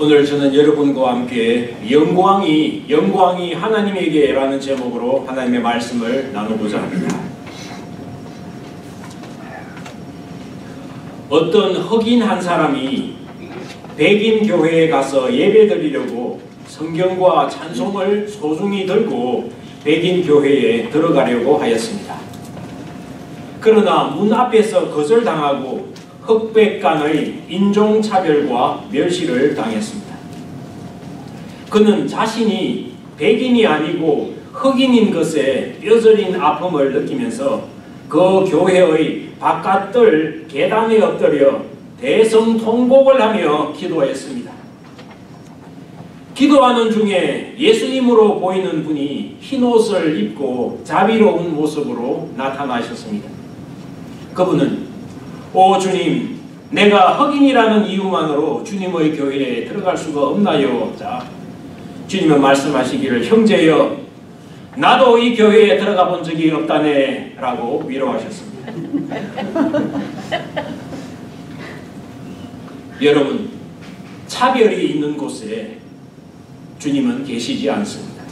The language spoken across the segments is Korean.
오늘 저는 여러분과 함께 영광이 영광이 하나님에게라는 제목으로 하나님의 말씀을 나누고자 합니다. 어떤 흑인 한 사람이 백인 교회에 가서 예배드리려고 성경과 찬송을 소중히 들고 백인 교회에 들어가려고 하였습니다. 그러나 문 앞에서 거절당하고 흑백 간의 인종차별과 멸시를 당했습니다. 그는 자신이 백인이 아니고 흑인인 것에 뼈저린 아픔을 느끼면서 그 교회의 바깥들 계단에 엎드려 대성 통곡을 하며 기도했습니다. 기도하는 중에 예수님으로 보이는 분이 흰옷을 입고 자비로운 모습으로 나타나셨습니다. 그분은 오 주님, 내가 흑인이라는 이유만으로 주님의 교회에 들어갈 수가 없나요? 자, 주님은 말씀하시기를 형제여, 나도 이 교회에 들어가 본 적이 없다네 라고 위로하셨습니다. 여러분, 차별이 있는 곳에 주님은 계시지 않습니다.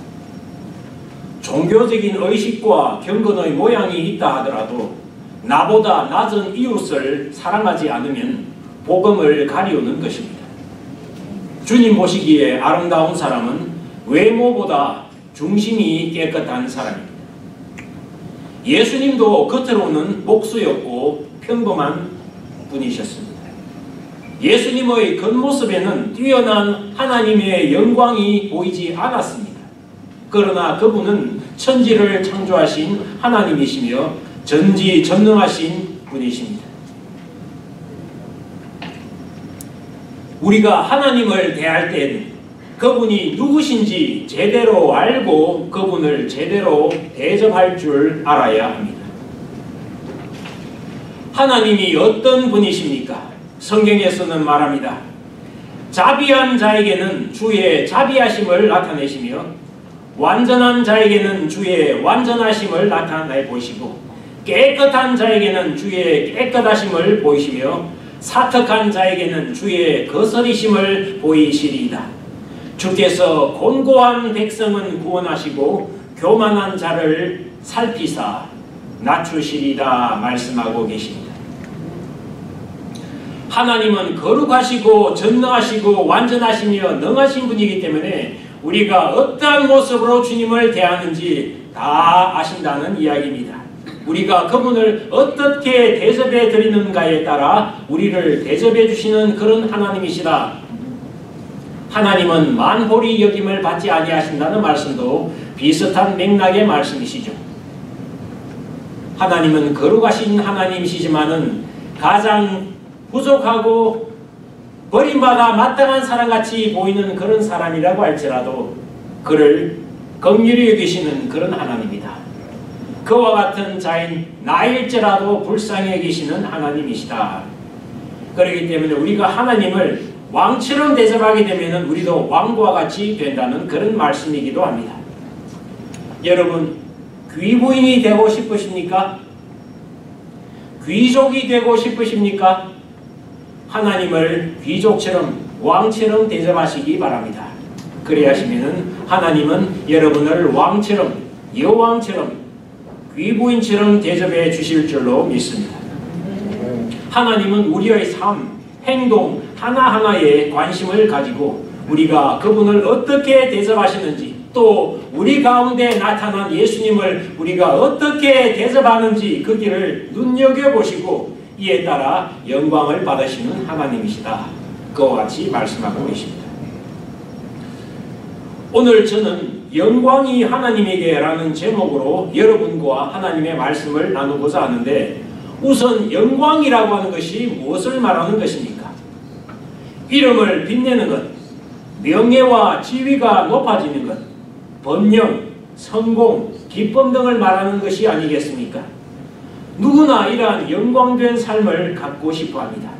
종교적인 의식과 경건의 모양이 있다 하더라도 나보다 낮은 이웃을 사랑하지 않으면 복음을 가리우는 것입니다. 주님 보시기에 아름다운 사람은 외모보다 중심이 깨끗한 사람입니다. 예수님도 겉으로는 목수였고 평범한 분이셨습니다. 예수님의 겉모습에는 뛰어난 하나님의 영광이 보이지 않았습니다. 그러나 그분은 천지를 창조하신 하나님이시며 전지 전능하신 분이십니다. 우리가 하나님을 대할 때는 그분이 누구신지 제대로 알고 그분을 제대로 대접할 줄 알아야 합니다. 하나님이 어떤 분이십니까? 성경에서는 말합니다. 자비한 자에게는 주의 자비하심을 나타내시며 완전한 자에게는 주의 완전하심을 나타내 보시고 깨끗한 자에게는 주의 깨끗하심을 보이시며 사특한 자에게는 주의 거스리심을 보이시리이다. 주께서 곤고한 백성은 구원하시고 교만한 자를 살피사 낮추시리다 말씀하고 계십니다. 하나님은 거룩하시고 전능하시고 완전하시며 능하신 분이기 때문에 우리가 어떠한 모습으로 주님을 대하는지 다 아신다는 이야기입니다. 우리가 그분을 어떻게 대접해 드리는가에 따라 우리를 대접해 주시는 그런 하나님이시다. 하나님은 만홀이 여김을 받지 아니하신다는 말씀도 비슷한 맥락의 말씀이시죠. 하나님은 거룩하신 하나님이시지만은 가장 부족하고 버림받아 마땅한 사람같이 보이는 그런 사람이라고 할지라도 그를 긍휼히 여기시는 그런 하나님입니다. 그와 같은 자인 나일지라도 불쌍히 여기시는 하나님이시다. 그렇기 때문에 우리가 하나님을 왕처럼 대접하게 되면 우리도 왕과 같이 된다는 그런 말씀이기도 합니다. 여러분 귀부인이 되고 싶으십니까? 귀족이 되고 싶으십니까? 하나님을 귀족처럼 왕처럼 대접하시기 바랍니다. 그래야시면 하나님은 여러분을 왕처럼 여왕처럼 귀부인 처럼 대접해 주실 줄로 믿습니다. 하나님은 우리의 삶, 행동 하나하나에 관심을 가지고 우리가 그분을 어떻게 대접하시는지 또 우리 가운데 나타난 예수님을 우리가 어떻게 대접하는지 그 길을 눈여겨보시고 이에 따라 영광을 받으시는 하나님이시다. 그와 같이 말씀하고 계십니다. 오늘 저는 영광이 하나님에게라는 제목으로 여러분과 하나님의 말씀을 나누고자 하는데 우선 영광이라고 하는 것이 무엇을 말하는 것입니까? 이름을 빛내는 것, 명예와 지위가 높아지는 것, 번영, 성공, 기쁨 등을 말하는 것이 아니겠습니까? 누구나 이러한 영광된 삶을 갖고 싶어 합니다.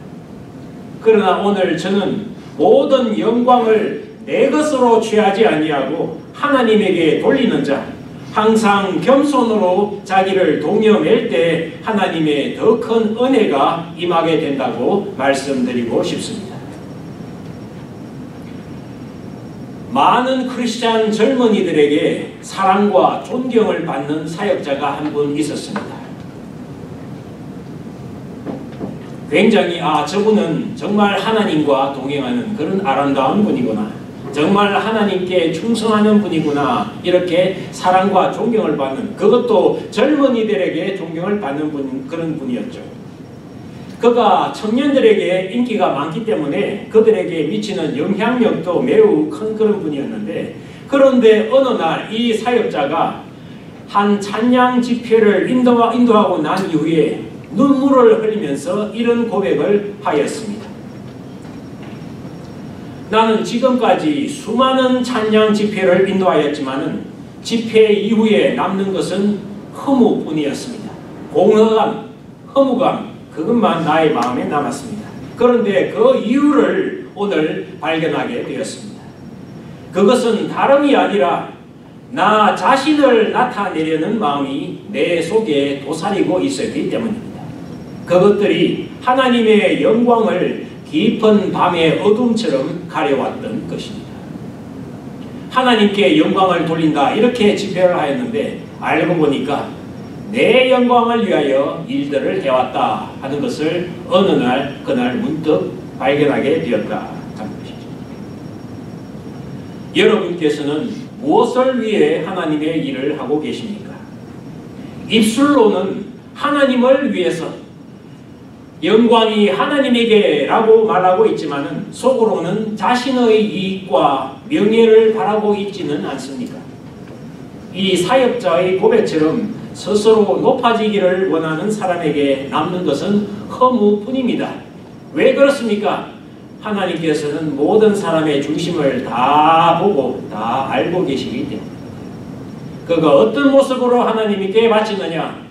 그러나 오늘 저는 모든 영광을 내 것으로 취하지 아니하고 하나님에게 돌리는 자, 항상 겸손으로 자기를 동여맬 때 하나님의 더 큰 은혜가 임하게 된다고 말씀드리고 싶습니다. 많은 크리스찬 젊은이들에게 사랑과 존경을 받는 사역자가 한 분 있었습니다. 굉장히 아 저분은 정말 하나님과 동행하는 그런 아름다운 분이구나. 정말 하나님께 충성하는 분이구나. 이렇게 사랑과 존경을 받는 그것도 젊은 이들에게 존경을 받는 분 그런 분이었죠. 그가 청년들에게 인기가 많기 때문에 그들에게 미치는 영향력도 매우 큰 그런 분이었는데 그런데 어느 날 이 사역자가 한 찬양 집회를 인도하고 난 이후에 눈물을 흘리면서 이런 고백을 하였습니다. 나는 지금까지 수많은 찬양 집회를 인도하였지만 집회 이후에 남는 것은 허무뿐이었습니다. 공허감, 허무감, 그것만 나의 마음에 남았습니다. 그런데 그 이유를 오늘 발견하게 되었습니다. 그것은 다름이 아니라 나 자신을 나타내려는 마음이 내 속에 도사리고 있었기 때문입니다. 그것들이 하나님의 영광을 깊은 밤의 어둠처럼 가려왔던 것입니다. 하나님께 영광을 돌린다 이렇게 집회를 하였는데 알고 보니까 내 영광을 위하여 일들을 해왔다 하는 것을 어느 날 그날 문득 발견하게 되었다 하는 것이죠. 여러분께서는 무엇을 위해 하나님의 일을 하고 계십니까? 입술로는 하나님을 위해서 영광이 하나님에게라고 말하고 있지만은 속으로는 자신의 이익과 명예를 바라고 있지는 않습니까? 이 사역자의 고백처럼 스스로 높아지기를 원하는 사람에게 남는 것은 허무뿐입니다. 왜 그렇습니까? 하나님께서는 모든 사람의 중심을 다 보고 다 알고 계시기 때문에 그가 어떤 모습으로 하나님께 바치느냐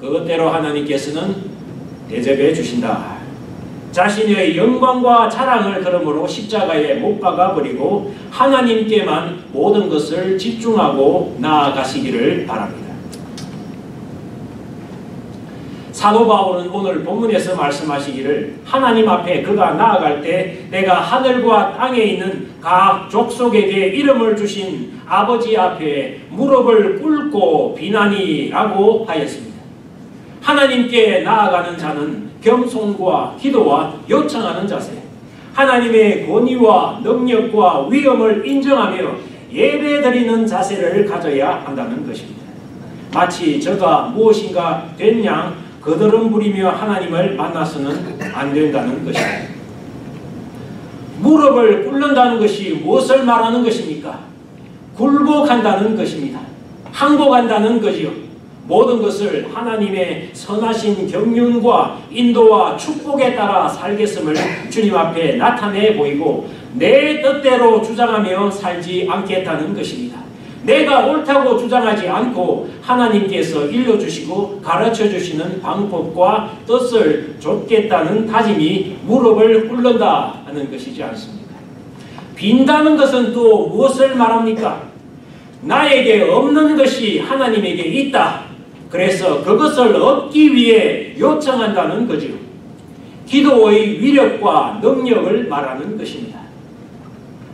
그것대로 하나님께서는 대접해 주신다. 자신의 영광과 자랑을 그러므로 십자가에 못 박아 버리고 하나님께만 모든 것을 집중하고 나아가시기를 바랍니다. 사도 바울은 오늘 본문에서 말씀하시기를 하나님 앞에 그가 나아갈 때 내가 하늘과 땅에 있는 각 족속에게 이름을 주신 아버지 앞에 무릎을 꿇고 비나니라고 하였습니다. 하나님께 나아가는 자는 겸손과 기도와 요청하는 자세, 하나님의 권위와 능력과 위엄을 인정하며 예배드리는 자세를 가져야 한다는 것입니다. 마치 저가 무엇인가 된 양 거드름 부리며 하나님을 만나서는 안 된다는 것입니다. 무릎을 꿇는다는 것이 무엇을 말하는 것입니까? 굴복한다는 것입니다. 항복한다는 거지요. 모든 것을 하나님의 선하신 경륜과 인도와 축복에 따라 살겠음을 주님 앞에 나타내 보이고 내 뜻대로 주장하며 살지 않겠다는 것입니다. 내가 옳다고 주장하지 않고 하나님께서 일러주시고 가르쳐 주시는 방법과 뜻을 좇겠다는 다짐이 무릎을 꿇는다 하는 것이지 않습니까? 빈다는 것은 또 무엇을 말합니까? 나에게 없는 것이 하나님에게 있다. 그래서 그것을 얻기 위해 요청한다는 거죠. 기도의 위력과 능력을 말하는 것입니다.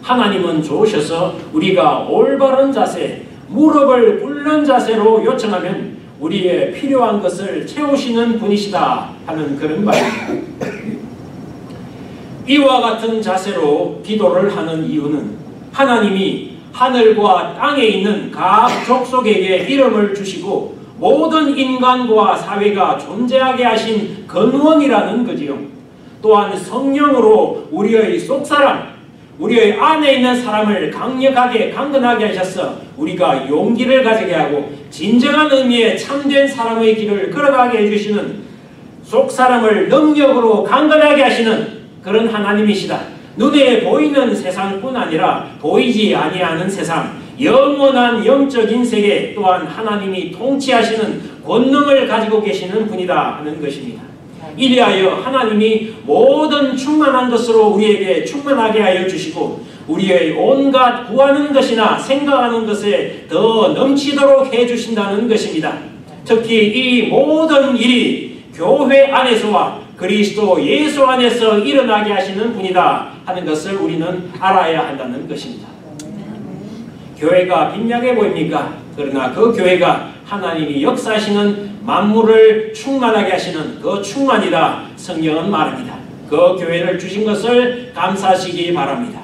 하나님은 좋으셔서 우리가 올바른 자세, 무릎을 꿇는 자세로 요청하면 우리의 필요한 것을 채우시는 분이시다 하는 그런 말입니다. 이와 같은 자세로 기도를 하는 이유는 하나님이 하늘과 땅에 있는 각 족속에게 이름을 주시고 모든 인간과 사회가 존재하게 하신 근원이라는 거지요. 또한 성령으로 우리의 속사람, 우리의 안에 있는 사람을 강력하게 강건하게 하셔서 우리가 용기를 가지게 하고 진정한 의미의 참된 사람의 길을 걸어가게 해주시는 속사람을 능력으로 강건하게 하시는 그런 하나님이시다. 눈에 보이는 세상뿐 아니라 보이지 아니하는 세상, 영원한 영적인 세계 또한 하나님이 통치하시는 권능을 가지고 계시는 분이다 하는 것입니다. 이리하여 하나님이 모든 충만한 것으로 우리에게 충만하게 하여 주시고 우리의 온갖 구하는 것이나 생각하는 것에 더 넘치도록 해 주신다는 것입니다. 특히 이 모든 일이 교회 안에서와 그리스도 예수 안에서 일어나게 하시는 분이다 하는 것을 우리는 알아야 한다는 것입니다. 교회가 빈약해 보입니까? 그러나 그 교회가 하나님이 역사하시는 만물을 충만하게 하시는 그 충만이다 성경은 말합니다. 그 교회를 주신 것을 감사하시기 바랍니다.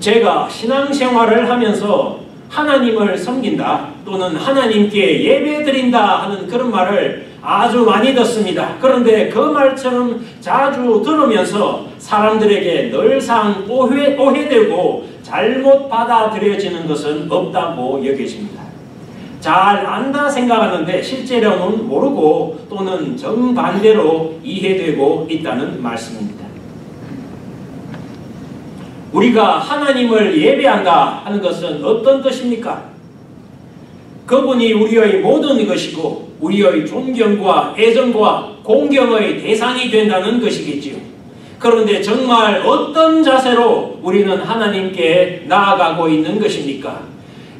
제가 신앙생활을 하면서 하나님을 섬긴다 또는 하나님께 예배드린다 하는 그런 말을 아주 많이 듣습니다. 그런데 그 말처럼 자주 들으면서 사람들에게 늘상 오해, 오해되고 잘못 받아들여지는 것은 없다고 여겨집니다. 잘 안다 생각하는데 실제로는 모르고 또는 정반대로 이해되고 있다는 말씀입니다. 우리가 하나님을 예배한다 하는 것은 어떤 뜻입니까? 그분이 우리의 모든 것이고 우리의 존경과 애정과 공경의 대상이 된다는 것이겠지요. 그런데 정말 어떤 자세로 우리는 하나님께 나아가고 있는 것입니까?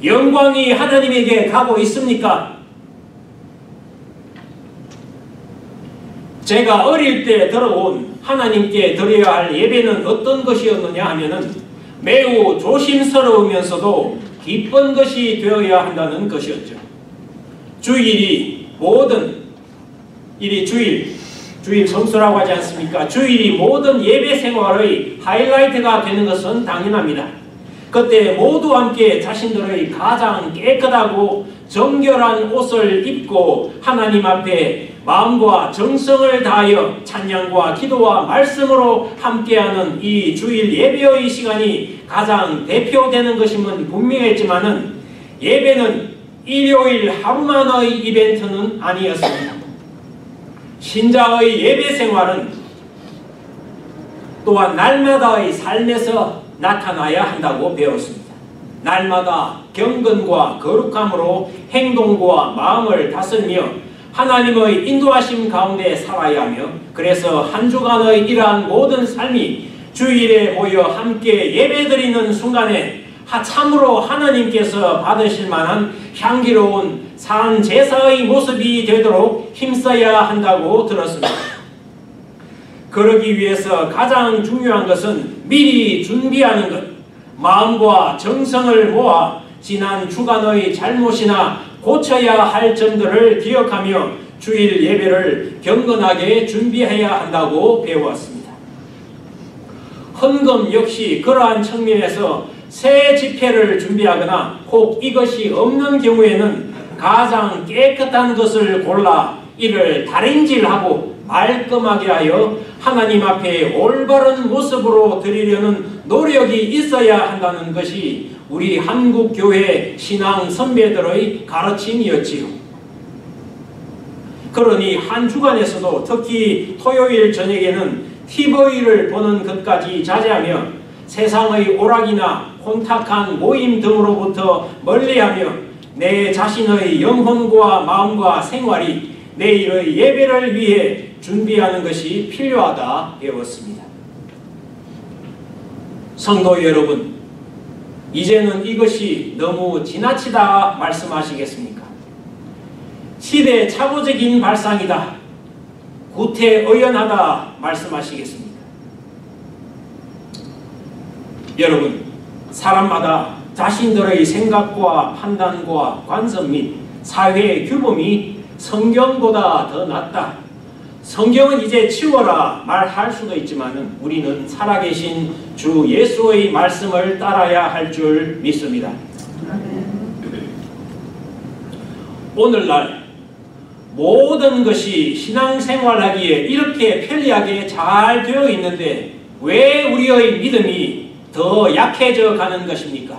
영광이 하나님에게 가고 있습니까? 제가 어릴 때 들어온 하나님께 드려야 할 예배는 어떤 것이었느냐 하면은 매우 조심스러우면서도 기쁜 것이 되어야 한다는 것이었죠. 주일이 모든 일이 주일, 주일 성수라고 하지 않습니까? 주일이 모든 예배 생활의 하이라이트가 되는 것은 당연합니다. 그때 모두 함께 자신들의 가장 깨끗하고 정결한 옷을 입고 하나님 앞에 마음과 정성을 다하여 찬양과 기도와 말씀으로 함께하는 이 주일 예배의 시간이 가장 대표되는 것임은 분명했지만은 예배는 일요일 하루만의 이벤트는 아니었습니다. 신자의 예배 생활은 또한 날마다의 삶에서 나타나야 한다고 배웠습니다. 날마다 경건과 거룩함으로 행동과 마음을 다스리며 하나님의 인도하심 가운데 살아야 하며 그래서 한 주간의 이러한 모든 삶이 주일에 모여 함께 예배드리는 순간에 참으로 하나님께서 받으실 만한 향기로운 산 제사의 모습이 되도록 힘써야 한다고 들었습니다. 그러기 위해서 가장 중요한 것은 미리 준비하는 것, 마음과 정성을 모아 지난 주간의 잘못이나 고쳐야 할 점들을 기억하며 주일 예배를 경건하게 준비해야 한다고 배워왔습니다. 헌금 역시 그러한 측면에서 새 집회를 준비하거나 혹 이것이 없는 경우에는 가장 깨끗한 것을 골라 이를 달인질하고 말끔하게 하여 하나님 앞에 올바른 모습으로 드리려는 노력이 있어야 한다는 것이 우리 한국 교회 신앙 선배들의 가르침이었지요. 그러니 한 주간에서도 특히 토요일 저녁에는 TV를 보는 것까지 자제하며 세상의 오락이나 혼탁한 모임 등으로부터 멀리하며 내 자신의 영혼과 마음과 생활이 내일의 예배를 위해 준비하는 것이 필요하다 배웠습니다. 성도 여러분, 이제는 이것이 너무 지나치다 말씀하시겠습니까? 시대 차고적인 발상이다. 구태의연하다 말씀하시겠습니까? 여러분, 사람마다 자신들의 생각과 판단과 관점 및 사회의 규범이 성경보다 더 낫다. 성경은 이제 치워라 말할 수도 있지만 우리는 살아계신 주 예수의 말씀을 따라야 할 줄 믿습니다. 오늘날 모든 것이 신앙생활하기에 이렇게 편리하게 잘 되어 있는데 왜 우리의 믿음이 더 약해져 가는 것입니까?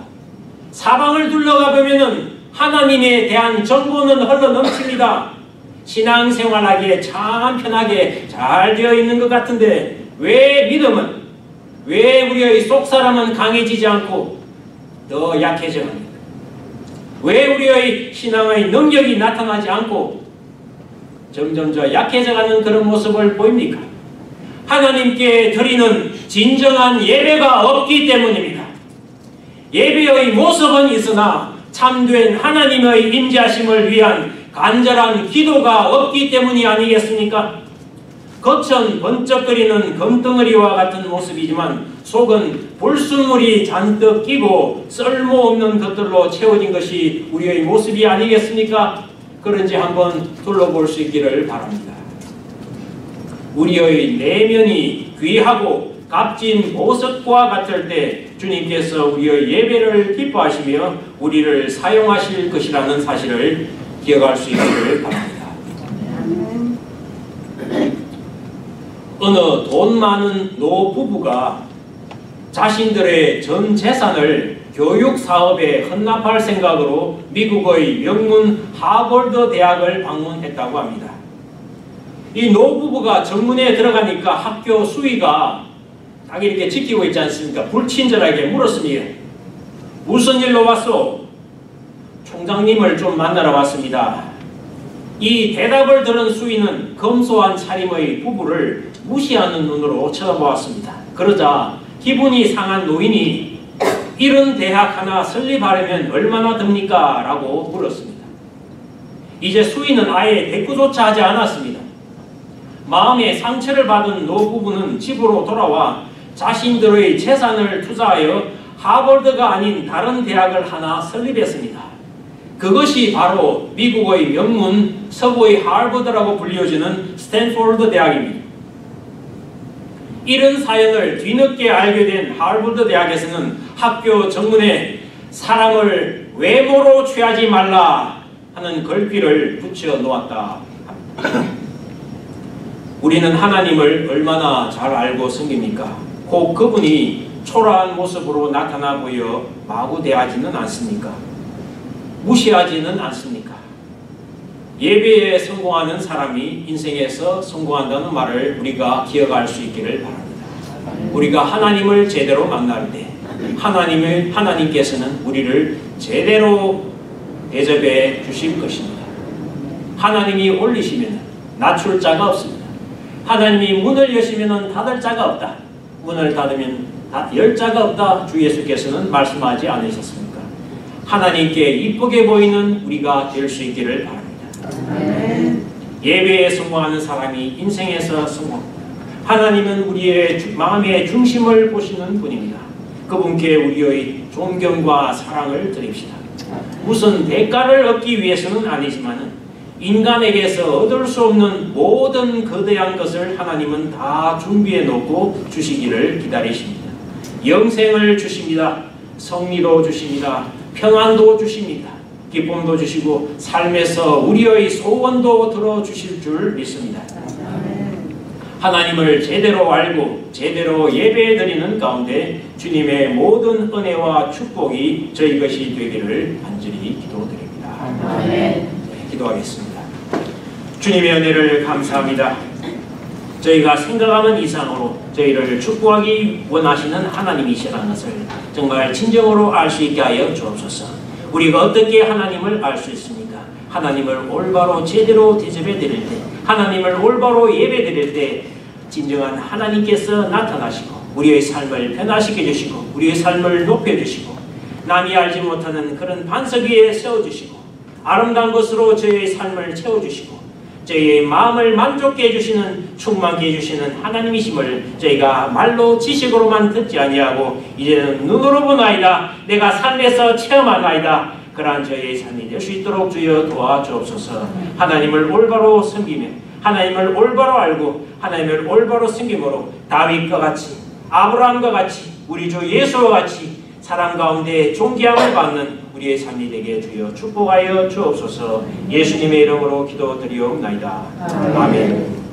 사방을 둘러가 보면은 하나님에 대한 정보는 흘러 넘칩니다. 신앙생활하기에 참 편하게 잘 되어 있는 것 같은데 왜 믿음은 왜 우리의 속사람은 강해지지 않고 더 약해져 갑니까? 왜 우리의 신앙의 능력이 나타나지 않고 점점 더 약해져가는 그런 모습을 보입니까? 하나님께 드리는 진정한 예배가 없기 때문입니다. 예배의 모습은 있으나 참된 하나님의 임재하심을 위한 간절한 기도가 없기 때문이 아니겠습니까? 겉은 번쩍거리는 금덩어리와 같은 모습이지만 속은 불순물이 잔뜩 끼고 쓸모없는 것들로 채워진 것이 우리의 모습이 아니겠습니까? 그런지 한번 둘러볼 수 있기를 바랍니다. 우리의 내면이 귀하고 값진 보석과 같을 때 주님께서 우리의 예배를 기뻐하시며 우리를 사용하실 것이라는 사실을 기억할 수 있기를 바랍니다. 어느 돈 많은 노 부부가 자신들의 전 재산을 교육 사업에 헌납할 생각으로 미국의 명문 하버드 대학을 방문했다고 합니다. 이 노부부가 정문에 들어가니까 학교 수위가 딱 이렇게 지키고 있지 않습니까? 불친절하게 물었습니다. 무슨 일로 왔소? 총장님을 좀 만나러 왔습니다. 이 대답을 들은 수위는 검소한 차림의 부부를 무시하는 눈으로 쳐다보았습니다. 그러자 기분이 상한 노인이 이런 대학 하나 설립하려면 얼마나 듭니까? 라고 물었습니다. 이제 수위는 아예 대꾸조차 하지 않았습니다. 마음에 상처를 받은 노부부는 집으로 돌아와 자신들의 재산을 투자하여 하버드가 아닌 다른 대학을 하나 설립했습니다. 그것이 바로 미국의 명문 서부의 하버드라고 불려지는 스탠포드 대학입니다. 이런 사연을 뒤늦게 알게 된 하버드 대학에서는 학교 정문에 사람을 외모로 취하지 말라 하는 글귀를 붙여 놓았다. 우리는 하나님을 얼마나 잘 알고 섬깁니까? 곧 그분이 초라한 모습으로 나타나 보여 마구 대하지는 않습니까? 무시하지는 않습니까? 예배에 성공하는 사람이 인생에서 성공한다는 말을 우리가 기억할 수 있기를 바랍니다. 우리가 하나님을 제대로 만날 때 하나님을 하나님께서는 우리를 제대로 대접해 주실 것입니다. 하나님이 올리시면 낮출 자가 없습니다. 하나님이 문을 여시면 닫을 자가 없다. 문을 닫으면 열 자가 없다. 주 예수께서는 말씀하지 않으셨습니까? 하나님께 이쁘게 보이는 우리가 될 수 있기를 바랍니다. 예배에 성공하는 사람이 인생에서 성공. 하나님은 우리의 마음의 중심을 보시는 분입니다. 그분께 우리의 존경과 사랑을 드립시다. 무슨 대가를 얻기 위해서는 아니지만 인간에게서 얻을 수 없는 모든 거대한 것을 하나님은 다 준비해 놓고 주시기를 기다리십니다. 영생을 주십니다. 성리도 주십니다. 평안도 주십니다. 기쁨도 주시고 삶에서 우리의 소원도 들어주실 줄 믿습니다. 하나님을 제대로 알고 제대로 예배드리는 가운데 주님의 모든 은혜와 축복이 저희 것이 되기를 간절히 기도드립니다. 네, 기도하겠습니다. 주님의 은혜를 감사합니다. 저희가 생각하는 이상으로 저희를 축복하기 원하시는 하나님이시라는 것을 정말 진정으로 알 수 있게 하여 주옵소서. 우리가 어떻게 하나님을 알 수 있습니까? 하나님을 올바로 제대로 대접해 드릴 때, 하나님을 올바로 예배 드릴 때 진정한 하나님께서 나타나시고 우리의 삶을 변화시켜 주시고 우리의 삶을 높여 주시고 남이 알지 못하는 그런 반석 위에 세워 주시고 아름다운 것으로 저희의 삶을 채워 주시고 저희의 마음을 만족해 주시는 충만케 해주시는 하나님이심을 저희가 말로 지식으로만 듣지 아니하고 이제는 눈으로 보나이다. 내가 삶에서 체험하나이다. 그러한 저희의 삶이 될 수 있도록 주여 도와주옵소서. 하나님을 올바로 섬기며 하나님을 올바로 알고 하나님을 올바로 섬김으로 다윗과 같이 아브라함과 같이 우리 주 예수와 같이 사람 가운데 존귀함을 받는 우리의 삶이 되게 주여 축복하여 주옵소서 예수님의 이름으로 기도드리옵나이다. 아멘.